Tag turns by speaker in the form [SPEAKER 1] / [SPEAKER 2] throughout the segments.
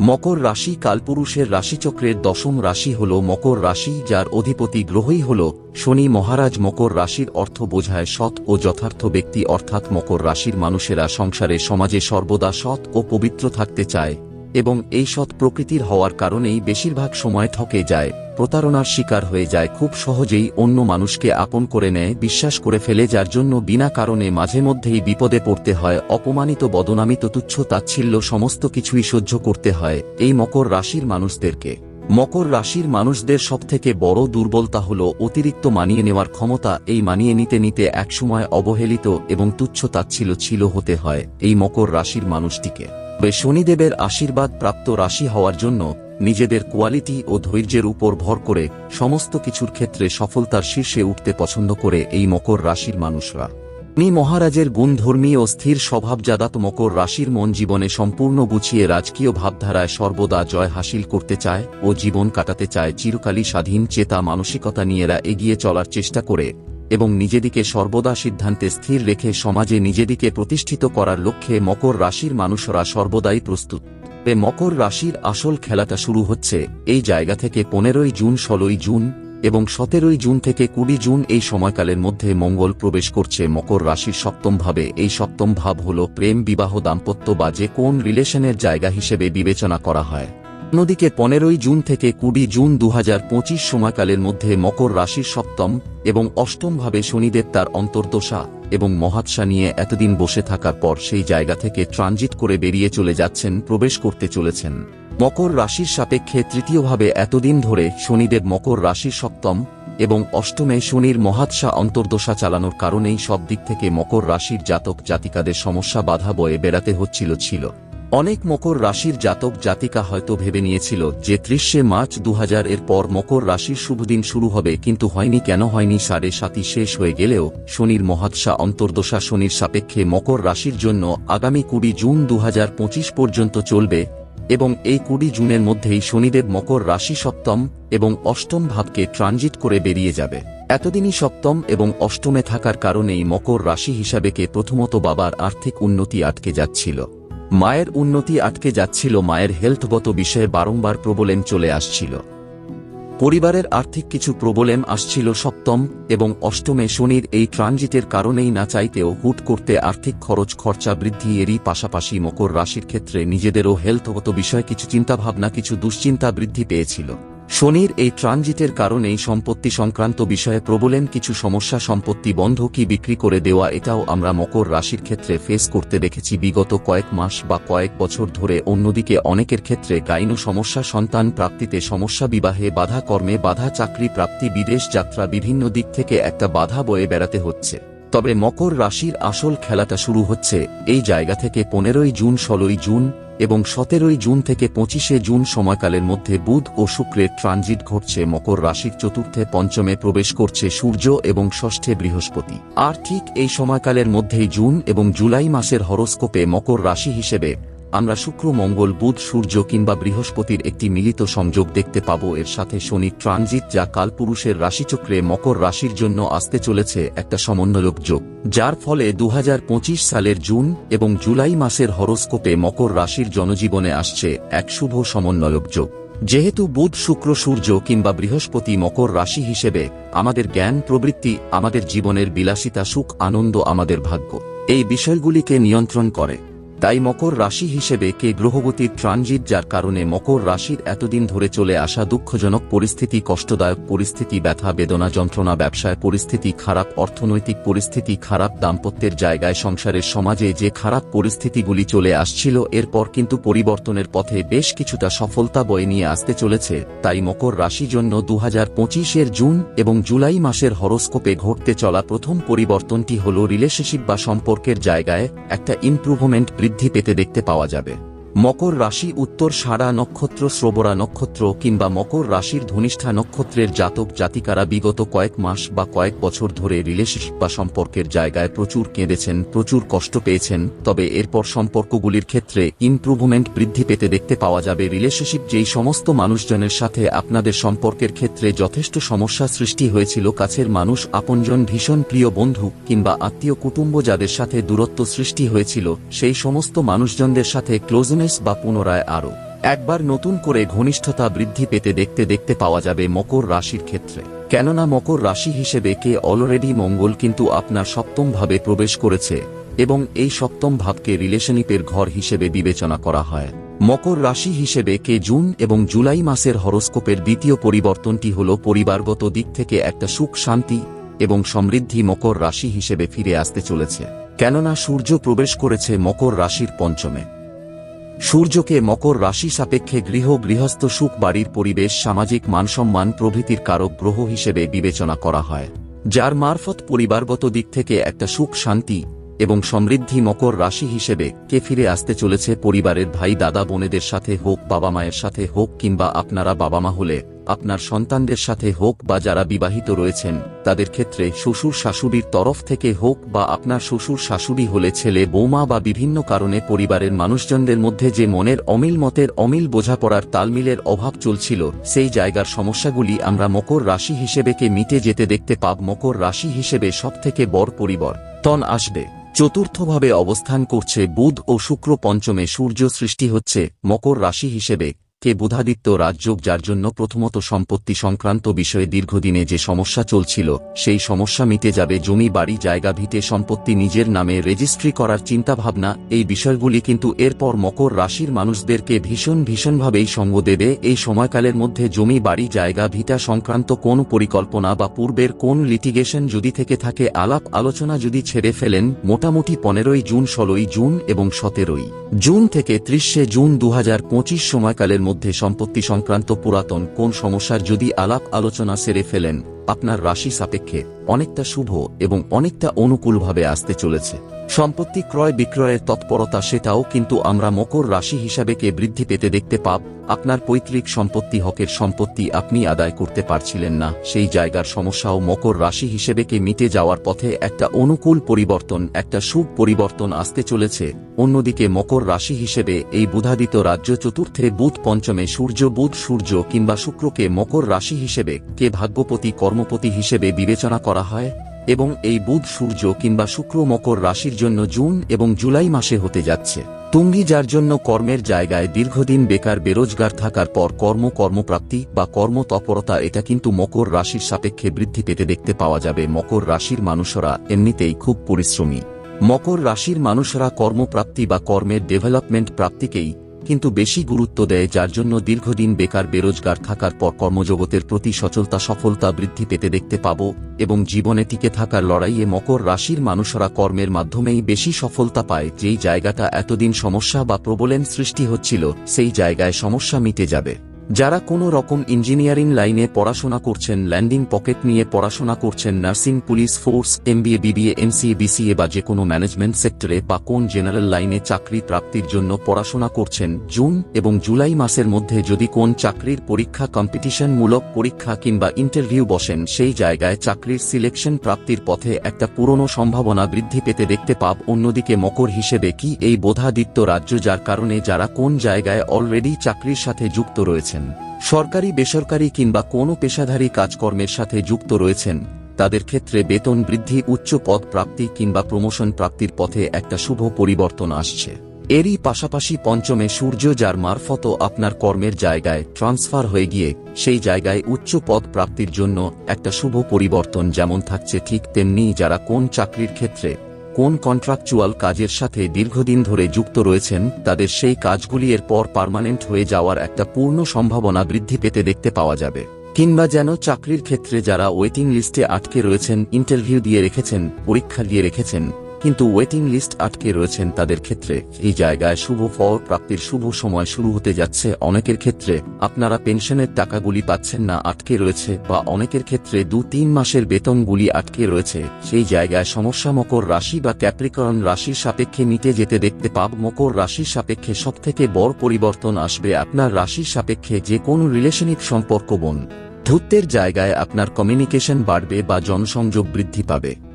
[SPEAKER 1] মকর রাশি কালপুরুষের রাশিচক্রের দশম রাশি হল মকর রাশি, যার অধিপতি গ্রহই হল শনি। মহারাজ মকর রাশির অর্থ বোঝায় সৎ ও যথার্থ ব্যক্তি, অর্থাৎ মকর রাশির মানুষেরা সংসারে সমাজে সর্বদা সৎ ও পবিত্র থাকতে চায়। এবং এই সৎ প্রকৃতির হওয়ার কারণেই বেশিরভাগ সময় ঠকে যায়, প্রতারণার শিকার হয়ে যায়, খুব সহজেই অন্য মানুষকে আপন করে নেয়, বিশ্বাস করে ফেলে, যার জন্য বিনা কারণে মাঝে মধ্যেই বিপদে পড়তে হয়, অপমানিত, বদনামিত, তুচ্ছ, তাচ্ছিল্য সমস্ত কিছুই সহ্য করতে হয়, এই মকর রাশির মানুষদেরকে। মকর রাশির মানুষদের সবথেকে বড় দুর্বলতা হল অতিরিক্ত মানিয়ে নেওয়ার ক্ষমতা, এই মানিয়ে নিতে নিতে একসময় অবহেলিত এবং তুচ্ছ তাচ্ছিল ছিল হতে হয়, এই মকর রাশির মানুষটিকে। শনিদেবের আশীর্বাদ প্রাপ্ত রাশি হওয়ার জন্য নিজেদের কোয়ালিটি ও ধৈর্যের উপর ভর করে সমস্ত কিছুর ক্ষেত্রে সফলতার শীর্ষে উঠতে পছন্দ করে এই মকর রাশির মানুষরা। নি মহারাজের গুণধর্মী ও স্থির স্বভাবজাদাত মকর রাশির মন জীবনে সম্পূর্ণ গুছিয়ে রাজকীয় ভাবধারায় সর্বদা জয় হাসিল করতে চায় ও জীবন কাটাতে চায় চিরকালই স্বাধীন, চেতা, মানসিকতা নিয়েরা এগিয়ে চলার চেষ্টা করে। এবং নিজেদিকে সর্বদা সিদ্ধান্তে স্থির রেখে সমাজে নিজেদিকে প্রতিষ্ঠিত করার লক্ষ্যে মকর রাশির মানুষরা সর্বদাই প্রস্তুত। মকর রাশির আসল খেলাটা শুরু হচ্ছে এই জায়গা থেকে পনেরোই জুন, ষোলোই জুন এবং সতেরোই জুন থেকে কুড়ি জুন এই সময়কালের মধ্যে মঙ্গল প্রবেশ করছে মকর রাশির সপ্তম ভাবে। এই সপ্তম ভাব হল প্রেম, বিবাহ, দাম্পত্য বা যে কোন রিলেশনের জায়গা হিসেবে বিবেচনা করা হয়। অন্যদিকে পনেরোই জুন থেকে কুড়ি জুন দু হাজার পঁচিশ সময়কালের মধ্যে মকর রাশির সপ্তম এবং অষ্টমভাবে শনিদেব তার অন্তর্দশা এবং মহাৎসা নিয়ে এতদিন বসে থাকার পর সেই জায়গা থেকে ট্রানজিট করে বেরিয়ে চলে যাচ্ছেন, প্রবেশ করতে চলেছেন। মকর রাশির সাপেক্ষে তৃতীয়ভাবে এতদিন ধরে শনিদেব মকর রাশির সপ্তম এবং অষ্টমে শনির মহাৎসা অন্তর্দশা চালানোর কারণেই সব দিক থেকে মকর রাশির জাতক জাতিকাদের সমস্যা বাধা বয়ে বেড়াতে হচ্ছিল ছিল অনেক মকর রাশির জাতক জাতিকা হয়তো ভেবে নিয়েছিল যে ত্রিশে মার্চ দু হাজার এর পর মকর রাশির শুভদিন শুরু হবে, কিন্তু হয়নি, কেন হয়নি, সাড়ে সাতই শেষ হয়ে গেলেও শনির মহাৎসা অন্তর্দশা, শনির সাপেক্ষে মকর রাশির জন্য আগামী কুড়ি জুন দুহাজার পঁচিশ পর্যন্ত চলবে এবং এই কুড়ি জুনের মধ্যেই শনিদেব মকর রাশি সপ্তম এবং অষ্টম ভাবকে ট্রানজিট করে বেরিয়ে যাবে। এতদিনই সপ্তম এবং অষ্টমে থাকার কারণেই মকর রাশি হিসাবেকে প্রথমত বাবার আর্থিক উন্নতি আটকে যাচ্ছিল। মায়ের উন্নতি আটকে যাচ্ছিল মায়ের হেলথগত বিষয়ে বারংবার প্রবলেম চলে আসছিল। পরিবারের আর্থিক কিছু প্রবলেম আসছিল সপ্তম এবং অষ্টমে শনির এই ট্রানজিটের কারণেই না চাইতেও হুট করতে আর্থিক খরচ খরচা বৃদ্ধি এরই পাশাপাশি মকর রাশির ক্ষেত্রে নিজেদেরও হেলথগত বিষয়ে কিছু চিন্তাভাবনা, কিছু দুশ্চিন্তা বৃদ্ধি পেয়েছিল। শনির এই ট্রানজিটের কারণেই সম্পত্তি সংক্রান্ত বিষয়ে প্রবলেন কিছু সমস্যা সম্পত্তি বন্ধ কি বিক্রি করে দেওয়া এটাও আমরা মকর রাশির ক্ষেত্রে ফেস করতে দেখেছি। বিগত কয়েক মাস বা কয়েক বছর ধরে অন্যদিকে অনেকের ক্ষেত্রে গাইন সমস্যা, সন্তান প্রাপ্তিতে সমস্যা, বিবাহে বাধা, কর্মে বাধা, চাকরি প্রাপ্তি, বিদেশ যাত্রা, বিভিন্ন দিক থেকে একটা বাধা বয়ে বেড়াতে হচ্ছে। তবে মকর রাশির আসল খেলাটা শুরু হচ্ছে এই জায়গা থেকে পনেরোই জুন, ষোলোই জুন এবং সতেরোই জুন থেকে পঁচিশে জুন সময়কালের মধ্যে বুধ ও শুক্রের ট্রানজিট ঘটছে। মকর রাশির চতুর্থে পঞ্চমে প্রবেশ করছে সূর্য এবং ষষ্ঠে বৃহস্পতি। আর ঠিক এই সময়কালের মধ্যেই জুন এবং জুলাই মাসের হরস্কোপে মকর রাশি হিসেবে আমরা শুক্র, মঙ্গল, বুধ, সূর্য কিংবা বৃহস্পতির একটি মিলিত সংযোগ দেখতে পাব। এর সাথে শনি ট্রানজিট, যা কালপুরুষের রাশিচক্রে মকর রাশির জন্য আসতে চলেছে একটা সমন্বয়ক যোগ, যার ফলে দু হাজার পঁচিশ সালের জুন এবং জুলাই মাসের হরস্কোপে মকর রাশির জনজীবনে আসছে এক শুভ সমন্বয়ক যোগ। যেহেতু বুধ, শুক্র, সূর্য কিংবা বৃহস্পতি মকর রাশি হিসেবে আমাদের জ্ঞান, প্রবৃত্তি, আমাদের জীবনের বিলাসিতা, সুখ, আনন্দ, আমাদের ভাগ্য, এই বিষয়গুলিকে নিয়ন্ত্রণ করে। তাই মকর রাশি হিসেবে কে গ্রহবতীর ট্রানজিট যার কারণে মকর রাশির এতদিন ধরে চলে আসা দুঃখজনক পরিস্থিতি, কষ্টদায়ক পরিস্থিতি, ব্যথা, বেদনা, যন্ত্রণা, ব্যবসায় পরিস্থিতি, খারাপ অর্থনৈতিক পরিস্থিতি, খারাপ দাম্পত্যের জায়গায় সংসারের সমাজে যে খারাপ পরিস্থিতিগুলি চলে আসছিল, এরপর কিন্তু পরিবর্তনের পথে বেশ কিছুটা সফলতা বয়ে নিয়ে আসতে চলেছে। তাই মকর রাশি জন্য দু এর জুন এবং জুলাই মাসের হরস্কোপে ঘটতে চলা প্রথম পরিবর্তনটি হল রিলেশনশিপ বা সম্পর্কের জায়গায় একটা ইমপ্রুভমেন্ট বৃদ্ধি পেতে দেখতে পাওয়া যাবে। মকর রাশি উত্তর সারা নক্ষত্র, শ্রবরা নক্ষত্র কিংবা মকর রাশির ধনিষ্ঠা নক্ষত্রের জাতক জাতিকারা বিগত কয়েক মাস বা কয়েক বছর ধরে রিলেশনশিপ বা সম্পর্কের জায়গায় প্রচুর কেঁদেছেন, প্রচুর কষ্ট পেয়েছেন। তবে এরপর সম্পর্কগুলির ক্ষেত্রে ইমপ্রুভমেন্ট বৃদ্ধি পেতে দেখতে পাওয়া যাবে। রিলেশনশিপ যেই সমস্ত মানুষজনের সাথে আপনাদের সম্পর্কের ক্ষেত্রে যথেষ্ট সমস্যা সৃষ্টি হয়েছিল, কাছের মানুষ, আপনজন, ভীষণ প্রিয় বন্ধু কিংবা আত্মীয়, কুটুম্ব যাদের সাথে দূরত্ব সৃষ্টি হয়েছিল, সেই সমস্ত মানুষজনদের সাথে ক্লোজনেস বা পুনরায় আরও একবার নতুন করে ঘনিষ্ঠতা বৃদ্ধি পেতে দেখতে দেখতে পাওয়া যাবে মকর রাশির ক্ষেত্রে। কেননা মকর রাশি হিসেবে কে অলরেডি মঙ্গল কিন্তু আপনার সপ্তম ভাবে প্রবেশ করেছে এবং এই সপ্তম ভাবকে রিলেশনশিপের ঘর হিসেবে বিবেচনা করা হয়। মকর রাশি হিসেবে কে জুন এবং জুলাই মাসের হরস্কোপের দ্বিতীয় পরিবর্তনটি হল পরিবারগত দিক থেকে একটা সুখ, শান্তি এবং সমৃদ্ধি মকর রাশি হিসেবে ফিরে আসতে চলেছে। কেননা সূর্য প্রবেশ করেছে মকর রাশির পঞ্চমে। সূর্যকে মকর রাশি সাপেক্ষে গৃহ গৃহস্থ সুখ বাড়ির পরিবেশ সামাজিক মানসম্মান প্রভৃতির কারক গ্রহ হিসেবে বিবেচনা করা হয়, যার মারফত পরিবারগত দিক থেকে একটা সুখ শান্তি এবং সমৃদ্ধি মকর রাশি হিসেবে কে ফিরে আসতে চলেছে পরিবারের ভাই, দাদা, বোনেদের সাথে হোক, বাবা মায়ের সাথে হোক কিংবা আপনারা বাবা মা হলে, আপনার সন্তানদের সাথে হোক বা যারা বিবাহিত রয়েছেন, তাদের ক্ষেত্রে শ্বশুর শাশুড়ির তরফ থেকে হোক বা আপনার শ্বশুর শাশুড়ি হলে ছেলে, বৌমা বা বিভিন্ন কারণে পরিবারের মানুষজনদের মধ্যে যে মনের অমিল মতের অমিল বোঝাপড়ার তালমিলের অভাব চলছিল, সেই জায়গার সমস্যাগুলি আমরা মকর রাশি হিসেবে কে মিটে যেতে দেখতে পাব। মকর রাশি হিসেবে সবথেকে বড় পরিবর্তন আসবে। চতুর্থভাবে অবস্থান করছে বুধ ও শুক্র পঞ্চমে সূর্য সৃষ্টি হচ্ছে মকর রাশি হিসেবে। কে বুধাদিত্য রাজযোগ যার জন্য প্রথমত সম্পত্তি সংক্রান্ত বিষয়ে দীর্ঘদিনে যে সমস্যা চলছিল, সেই সমস্যা মিটে যাবে জমি, বাড়ি, জায়গা ভিটে সম্পত্তি নিজের নামে রেজিস্ট্রি করার চিন্তাভাবনা, এই বিষয়গুলি কিন্তু এরপর মকর রাশির মানুষদেরকে ভীষণ ভীষণভাবেই সঙ্গ দেবে। এই সময়কালের মধ্যে জমি, বাড়ি, জায়গা ভিটা সংক্রান্ত কোন পরিকল্পনা বা পূর্বের কোন লিটিগেশন যদি থেকে থাকে, আলাপ আলোচনা যদি ছেড়ে ফেলেন, মোটামুটি পনেরোই জুন, ষোলোই জুন এবং সতেরোই জুন থেকে ত্রিশে জুন দু হাজার পঁচিশ সময়কালের মধ্যে সম্পত্তি সংক্রান্ত পুরাতন কোন সমস্যার যদি আলাপ আলোচনা সেরে ফেলেন, আপনার রাশি সাপেক্ষে অনেকটা শুভ এবং অনেকটা অনুকূলভাবে আসতে চলেছে। সম্পত্তি ক্রয় বিক্রয়ের তৎপরতা সেটাও কিন্তু আমরা মকর রাশি হিসাবে কে বৃদ্ধি পেতে দেখতে পাব। আপনার পৈতৃক সম্পত্তি, হকের সম্পত্তি আপনি আদায় করতে পারছিলেন না। সেই জায়গার সমস্যাও মকর রাশি হিসেবে কে মিটে যাওয়ার পথে একটা অনুকূল পরিবর্তন, একটা শুভ পরিবর্তন আসতে চলেছে। অন্যদিকে মকর রাশি হিসেবে এই বুধাদিত রাজ্য চতুর্থে বুধ পঞ্চমে সূর্য, বুধ সূর্য কিংবা শুক্রকে মকর রাশি হিসেবে কে ভাগ্যপতি, কর্মপতি হিসেবে বিবেচনা করা হয়। এবং এই বুধ সূর্য কিংবা শুক্র মকর রাশির জন্য জুন এবং জুলাই মাসে হতে যাচ্ছে। তুঙ্গি যার জন্য কর্মের জায়গায় দীর্ঘদিন বেকার বেরোজগার থাকার পর কর্ম কর্মপ্রাপ্তি বা কর্মতৎপরতা এটা কিন্তু মকর রাশির সাপেক্ষে বৃদ্ধি পেতে দেখতে পাওয়া যাবে। মকর রাশির মানুষরা এমনিতেই খুব পরিশ্রমী। মকর রাশির মানুষরা কর্মপ্রাপ্তি বা কর্মের ডেভেলপমেন্ট প্রাপ্তিকেই কিন্তু বেশি গুরুত্ব দেয় যার জন্য দীর্ঘদিন বেকার বেরোজগার থাকার পর কর্মজগতের প্রতি সচলতা, সফলতা বৃদ্ধি পেতে দেখতে পাব এবং জীবনে টিকে থাকার লড়াইয়ে মকর রাশির মানুষরা কর্মের মাধ্যমেই বেশি সফলতা পায়। যেই জায়গাটা এতদিন সমস্যা বা প্রবলেম সৃষ্টি হচ্ছিল, সেই জায়গায় সমস্যা মিটে যাবে। যারা কোনো রকম ইঞ্জিনিয়ারিং লাইনে পড়াশোনা করছেন, ল্যান্ডিং পকেট নিয়ে পড়াশোনা করছেন, nursing, police force, MBA, BBA, MCA, BCA বা যে কোনো ম্যানেজমেন্ট সেক্টরে বা কোন জেনারেল লাইনে চাকরি প্রাপ্তির জন্য পড়াশোনা করছেন, জুন এবং জুলাই মাসের মধ্যে যদি কোন চাকরির পরীক্ষা কম্পিটিশনমূলক পরীক্ষা কিংবা ইন্টারভিউ বসেন, সেই জায়গায় চাকরির সিলেকশন প্রাপ্তির পথে একটা পুরনো সম্ভাবনা বৃদ্ধি পেতে দেখতে পাব। অন্যদিকে মকর হিসেবে কি এই বোধাদিত্য রাজ্য, যার কারণে যারা কোন জায়গায় অলরেডি চাকরির সাথে যুক্ত রয়েছেন সরকারি, বেসরকারি কিংবা কোনো পেশাধারী কাজকর্মের সাথে যুক্ত রয়েছেন, তাদের ক্ষেত্রে বেতন বৃদ্ধি, উচ্চ পদ প্রাপ্তি কিংবা প্রমোশন প্রাপ্তির পথে একটা শুভ পরিবর্তন আসছে। এরই পাশাপাশি পঞ্চমে সূর্য যার মারফত আপনার কর্মের জায়গায় ট্রান্সফার হয়ে গিয়ে সেই জায়গায় উচ্চ পদ প্রাপ্তির জন্য একটা শুভ পরিবর্তন যেমন থাকছে ঠিক তেমনি যারা কোন চাকরির ক্ষেত্রে কোন কন্ট্রাকচুয়াল কাজের সাথে দীর্ঘদিন ধরে যুক্ত রয়েছেন, তাদের সেই কাজগুলি এর পর পার্মানেন্ট হয়ে যাওয়ার একটা পূর্ণ সম্ভাবনা বৃদ্ধি পেতে দেখতে পাওয়া যাবে। কিংবা যেন চাকরির ক্ষেত্রে যারা ওয়েটিং লিস্টে আটকে রয়েছেন ইন্টারভিউ দিয়ে রেখেছেন, পরীক্ষা দিয়ে রেখেছেন কিন্তু ওয়েটিং লিস্ট আটকে রয়েছেন তাদের ক্ষেত্রে। এই জায়গায় শুভ ফল প্রাপ্তির শুভ সময় শুরু হতে যাচ্ছে অনেকের ক্ষেত্রে। আপনারা পেনশনের টাকাগুলি পাচ্ছেন না, আটকে রয়েছে, বা অনেকের ক্ষেত্রে দু তিন মাসের বেতনগুলি আটকে রয়েছে। সেই জায়গায় সমস্যা মকর রাশি বা ক্যাপ্রিকরণ রাশির সাপেক্ষে মিটে যেতে দেখতে পাব। মকর রাশির সাপেক্ষে সবথেকে বড় পরিবর্তন আসবে আপনার রাশির সাপেক্ষে যে কোনো রিলেশনিক সম্পর্ক বোন। ধূর্তের জায়গায় আপনার কমিউনিকেশন বাড়বে বা জনসংযোগ বৃদ্ধি পাবে।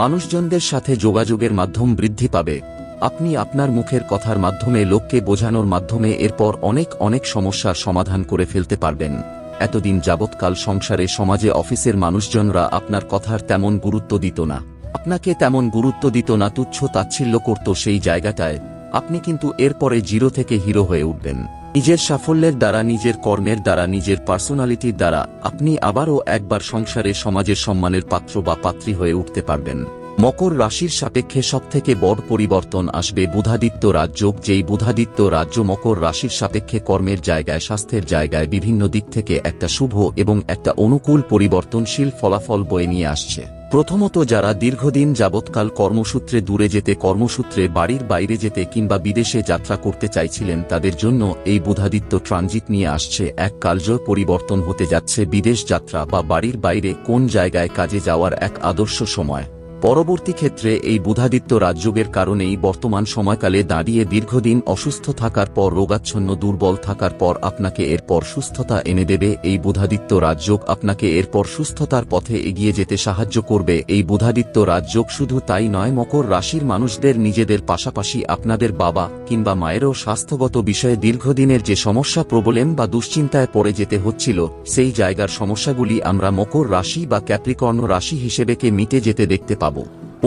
[SPEAKER 1] মানুষজনদের সাথে যোগাযোগের মাধ্যম বৃদ্ধি পাবে। আপনি আপনার মুখের কথার মাধ্যমে লোককে বোঝানোর মাধ্যমে এরপর অনেক অনেক সমস্যার সমাধান করে ফেলতে পারবেন। এতদিন যাবৎকাল সংসারে, সমাজে, অফিসের মানুষজনরা আপনার কথার তেমন গুরুত্ব দিত না। আপনাকে তেমন গুরুত্ব দিত না, তুচ্ছ তাচ্ছিল্য করত সেই জায়গাটায়। আপনি কিন্তু এরপরে জিরো থেকে হিরো হয়ে উঠবেন। নিজের সাফল্যের দ্বারা, নিজের কর্মের দ্বারা, নিজের পার্সোনালিটির দ্বারা আপনি আবারও একবার সংসারে সমাজের সম্মানের পাত্র বা পাত্রী হয়ে উঠতে পারবেন। মকর রাশির সাপেক্ষে সবথেকে বড় পরিবর্তন আসবে বুধাদিত্য রাজযোগ যেই বুধাদিত্য রাজ্য মকর রাশির সাপেক্ষে কর্মের জায়গায়, স্বাস্থ্যের জায়গায় বিভিন্ন দিক থেকে একটা শুভ এবং একটা অনুকূল পরিবর্তনশীল ফলাফল বয়ে নিয়ে আসছে। প্রথমত যারা দীর্ঘদিন যাবৎকাল কর্মসূত্রে দূরে যেতে কর্মসূত্রে বাড়ির বাইরে যেতে কিংবা বিদেশে যাত্রা করতে চাইছিলেন, তাদের জন্য এই বুধাদিত্য ট্রানজিট নিয়ে আসছে এক কালজয় পরিবর্তন হতে যাচ্ছে বিদেশ যাত্রা বা বাড়ির বাইরে কোন জায়গায় কাজে যাওয়ার এক আদর্শ সময়। পরবর্তী ক্ষেত্রে এই বুধাদিত্য রাজযোগের কারণেই বর্তমান সময়কালে দাঁড়িয়ে দীর্ঘদিন অসুস্থ থাকার পর রোগাচ্ছন্ন দুর্বল থাকার পর আপনাকে এরপর সুস্থতা এনে দেবে। এই বুধাদিত্য রাজযোগ আপনাকে এরপর সুস্থতার পথে এগিয়ে যেতে সাহায্য করবে। এই বুধাদিত্য রাজযোগ শুধু তাই নয়, মকর রাশির মানুষদের নিজেদের পাশাপাশি আপনাদের বাবা কিংবা মায়েরও স্বাস্থ্যগত বিষয়ে দীর্ঘদিনের যে সমস্যা, প্রবলেম বা দুশ্চিন্তায় পড়ে যেতে হচ্ছিল, সেই জায়গার সমস্যাগুলি আমরা মকর রাশি বা ক্যাপ্রিকর্ণ রাশি হিসেবেকে মিটে যেতে দেখতে পাব।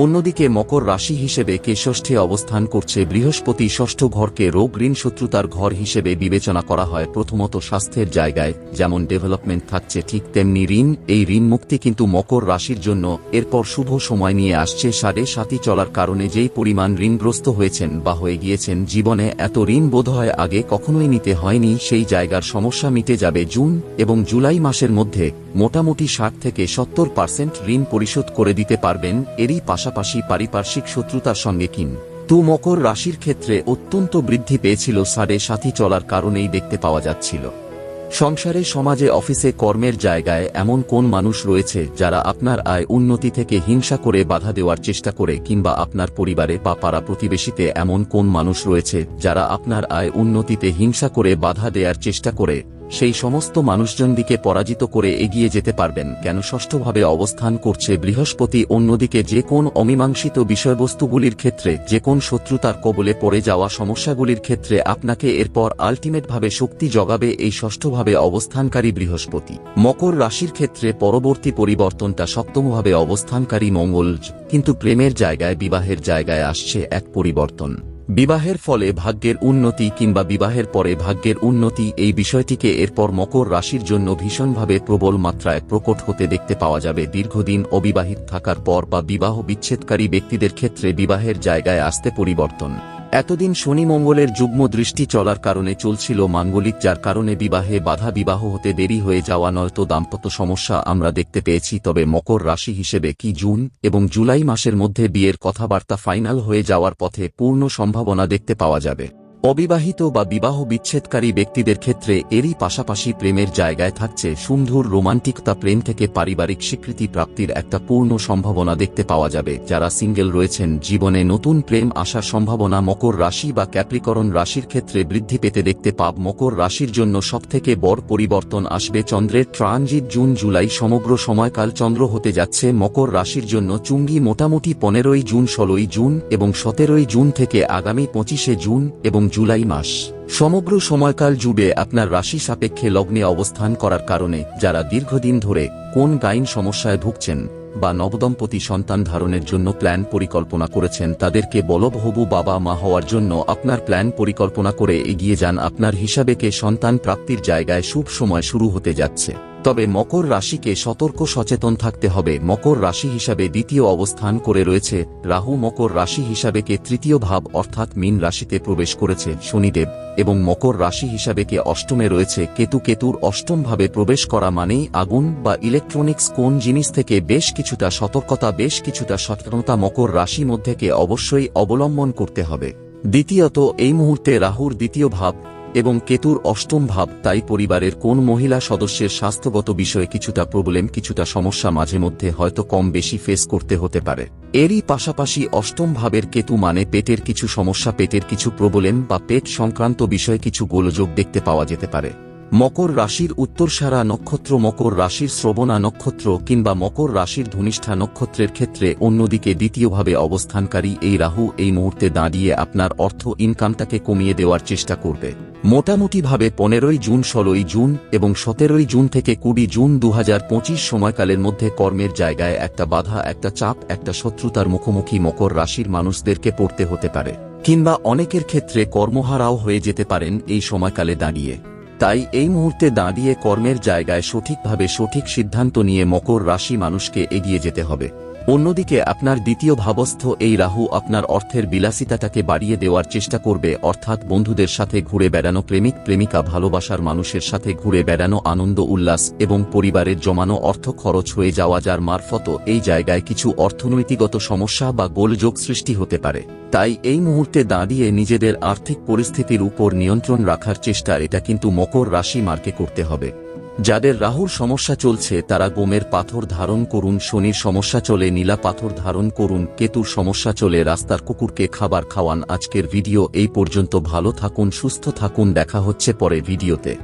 [SPEAKER 1] অন্যদিকে মকর রাশি হিসেবে কে ষষ্ঠে অবস্থান করছে বৃহস্পতি ষষ্ঠ ঘরকে রোগ ঋণ শত্রুতার ঘর হিসেবে বিবেচনা করা হয় প্রথমত স্বাস্থ্যের জায়গায়, যেমন ডেভেলপমেন্ট থাকছে ঠিক তেমনি ঋণ, এই ঋণ মুক্তি কিন্তু মকর রাশির জন্য, এরপর শুভ সময় নিয়ে আসছে সাড়ে সাতি চলার কারণে যেই পরিমাণ ঋণগ্রস্ত হয়েছেন বা হয়ে গিয়েছেন জীবনে এত ঋণ বোধ হয় আগে কখনোই নিতে হয়নি, সেই জায়গার সমস্যা মিটে যাবে জুন এবং জুলাই মাসের মধ্যে। মোটামুটি ষাট থেকে সত্তর পার্সেন্ট ঋণ পরিশোধ করে দিতে পারবেন, এরই পাশাপাশি পারিপার্শ্বিক শত্রুতার সঙ্গে কিন তু মকর রাশির ক্ষেত্রে অত্যন্ত বৃদ্ধি পেয়েছিল সাড়ে সাথী চলার কারণেই দেখতে পাওয়া যাচ্ছিল। সংসারে, সমাজে, অফিসে, কর্মের জায়গায় এমন কোন মানুষ রয়েছে যারা আপনার আয় উন্নতি থেকে হিংসা করে বাধা দেওয়ার চেষ্টা করে কিংবা আপনার পরিবারে বা পাড়া প্রতিবেশীতে এমন কোন মানুষ রয়েছে যারা আপনার আয় উন্নতিতে হিংসা করে বাধা দেওয়ার চেষ্টা করে? সেই সমস্ত মানুষজন দিকে পরাজিত করে এগিয়ে যেতে পারবেন কেন ষষ্ঠভাবে অবস্থান করছে বৃহস্পতি অন্যদিকে যে কোন অমীমাংসিত বিষয়বস্তুগুলির ক্ষেত্রে, যে কোন শত্রুতার কবলে পড়ে যাওয়া সমস্যাগুলির ক্ষেত্রে আপনাকে এরপর আলটিমেটভাবে শক্তি জগাবে এই ষষ্ঠভাবে অবস্থানকারী বৃহস্পতি। মকর রাশির ক্ষেত্রে পরবর্তী পরিবর্তনটা সপ্তমভাবে অবস্থানকারী মঙ্গল, কিন্তু প্রেমের জায়গায়, বিবাহের জায়গায় আসছে এক পরিবর্তন। বিবাহের ফলে ভাগ্যের উন্নতি কিংবা বিবাহের পরে ভাগ্যের উন্নতি এই বিষয়টিকে এরপর মকর রাশির জন্য ভীষণভাবে প্রবল মাত্রায় প্রকট হতে দেখতে পাওয়া যাবে। দীর্ঘদিন অবিবাহিত থাকার পর বা বিবাহ বিচ্ছেদকারী ব্যক্তিদের ক্ষেত্রে বিবাহের জায়গায় আসতে পরিবর্তন। এতদিন শনি মঙ্গলের যুগ্ম দৃষ্টি চলার কারণে চলছিল মাঙ্গলিক, যার কারণে বিবাহে বাধা বিবাহ হতে দেরি হয়ে যাওয়া নয়তো দাম্পত্য সমস্যা আমরা দেখতে পেয়েছি। তবে মকর রাশি হিসেবে কি জুন এবং জুলাই মাসের মধ্যে বিয়ের কথাবার্তা ফাইনাল হয়ে যাওয়ার পথে পূর্ণ সম্ভাবনা দেখতে পাওয়া যাবে। অবিবাহিত বা বিবাহ বিচ্ছেদকারী ব্যক্তিদের ক্ষেত্রে এরই পাশাপাশি প্রেমের জায়গায় থাকছে সুন্দর রোমান্টিকতা প্রেম থেকে পারিবারিক স্বীকৃতি প্রাপ্তির একটা পূর্ণ সম্ভাবনা দেখতে পাওয়া যাবে। যারা সিঙ্গেল রয়েছেন, জীবনে নতুন প্রেম আসার সম্ভাবনা মকর রাশি বা ক্যাপ্রিকরণ রাশির ক্ষেত্রে বৃদ্ধি পেতে দেখতে পাব। মকর রাশির জন্য সবথেকে বড় পরিবর্তন আসবে চন্দ্রের ট্রানজিট জুন জুলাই সমগ্র সময়কাল চন্দ্র হতে যাচ্ছে। মকর রাশির জন্য চুঙ্গি মোটামুটি পনেরোই জুন, ষোলোই জুন এবং সতেরোই জুন থেকে আগামী পঁচিশে জুন এবং জুলাই মাস। সমগ্র সময়কাল জুড়ে আপনার রাশি সাপেক্ষে লগ্নে অবস্থান করার কারণে যারা দীর্ঘদিন ধরে কোন গাইন সমস্যায় ভুগছেন বা নবদম্পতি সন্তান ধারণের জন্য প্ল্যান পরিকল্পনা করেছেন তাদেরকে বলবহবু বাবা মা হওয়ার জন্য আপনার প্ল্যান পরিকল্পনা করে এগিয়ে যান। আপনার হিসাবেকে সন্তান প্রাপ্তির জায়গায় শুভ সময় শুরু হতে যাচ্ছে। তবে মকর রাশিকে সতর্ক সচেতন থাকতে হবে। মকর রাশি হিসাবে দ্বিতীয় অবস্থান করে রয়েছে। রাহু মকর রাশি হিসাবে কে তৃতীয় ভাব অর্থাৎ মিন রাশিতে প্রবেশ করেছে, শনিদেব। এবং মকর রাশি হিসাবে কে অষ্টমে রয়েছে, কেতু কেতুর অষ্টম ভাবে প্রবেশ করা মানেই আগুন বা ইলেকট্রনিক্স কোন জিনিস থেকে বেশ কিছুটা সতর্কতা, বেশ কিছুটা সচেতনতা মকর রাশি মধ্যেকে অবশ্যই অবলম্বন করতে হবে। দ্বিতীয়ত, এই মুহূর্তে রাহুর দ্বিতীয় ভাব এবং কেতুর অষ্টম ভাব, তাই পরিবারের কোন মহিলা সদস্যের স্বাস্থ্যগত বিষয়ে কিছুটা প্রবলেম, কিছুটা সমস্যা মাঝে মধ্যে হয়তো কম বেশি ফেস করতে হতে পারে। এরই পাশাপাশি অষ্টম ভাবের কেতু মানে পেটের কিছু সমস্যা, পেটের কিছু প্রবলেম বা পেট সংক্রান্ত বিষয়ে কিছু গোলযোগ দেখতে পাওয়া যেতে পারে। মকর রাশির উত্তরসারা নক্ষত্র মকর রাশির শ্রবণা নক্ষত্র কিংবা মকর রাশির ধনিষ্ঠা নক্ষত্রের ক্ষেত্রে অন্যদিকে দ্বিতীয়ভাবে অবস্থানকারী এই রাহু এই মুহূর্তে দাঁড়িয়ে আপনার অর্থ ইনকামটাকে কমিয়ে দেওয়ার চেষ্টা করবে। মোটামুটিভাবে পনেরোই জুন, ষোলোই জুন এবং সতেরোই জুন থেকে কুড়ি জুন দু হাজার পঁচিশ সময়কালের মধ্যে কর্মের জায়গায় একটা বাধা, একটা চাপ, একটা শত্রুতার মুখোমুখি মকর রাশির মানুষদেরকে পড়তে হতে পারে। কিংবা অনেকের ক্ষেত্রে কর্মহারাও হয়ে যেতে পারেন এই সময়কালে দাঁড়িয়ে। তাই এই মুহূর্তে দাঁড়িয়ে কর্মের জায়গায় সঠিকভাবে সঠিক সিদ্ধান্ত নিয়ে মকর রাশি মানুষকে এগিয়ে যেতে হবে। অন্যদিকে আপনার দ্বিতীয় ভাবস্থ এই রাহু আপনার অর্থের বিলাসিতাটাকে বাড়িয়ে দেওয়ার চেষ্টা করবে, অর্থাৎ বন্ধুদের সাথে ঘুরে বেড়ানো, প্রেমিক, প্রেমিকা, ভালোবাসার মানুষের সাথে ঘুরে বেড়ানো, আনন্দ, উল্লাস এবং পরিবারের জমানো অর্থ খরচ হয়ে যাওয়া, যার মারফত এই জায়গায় কিছু অর্থনৈতিকগত সমস্যা বা গোলযোগ সৃষ্টি হতে পারে। তাই এই মুহূর্তে দাঁড়িয়ে নিজেদের আর্থিক পরিস্থিতির উপর নিয়ন্ত্রণ রাখার চেষ্টা, এটা কিন্তু মকর রাশি মার্কে করতে হবে। যাদের রাহুর সমস্যা চলছে, তারা গোমের পাথর ধারণ করুন, শনির সমস্যা চলে, নীলা পাথর ধারণ করুন, কেতুর সমস্যা চলে, রাস্তার কুকুরকে খাবার খাওয়ান। আজকের ভিডিও এই পর্যন্ত, ভালো থাকুন, সুস্থ থাকুন, দেখা হচ্ছে পরে ভিডিওতে।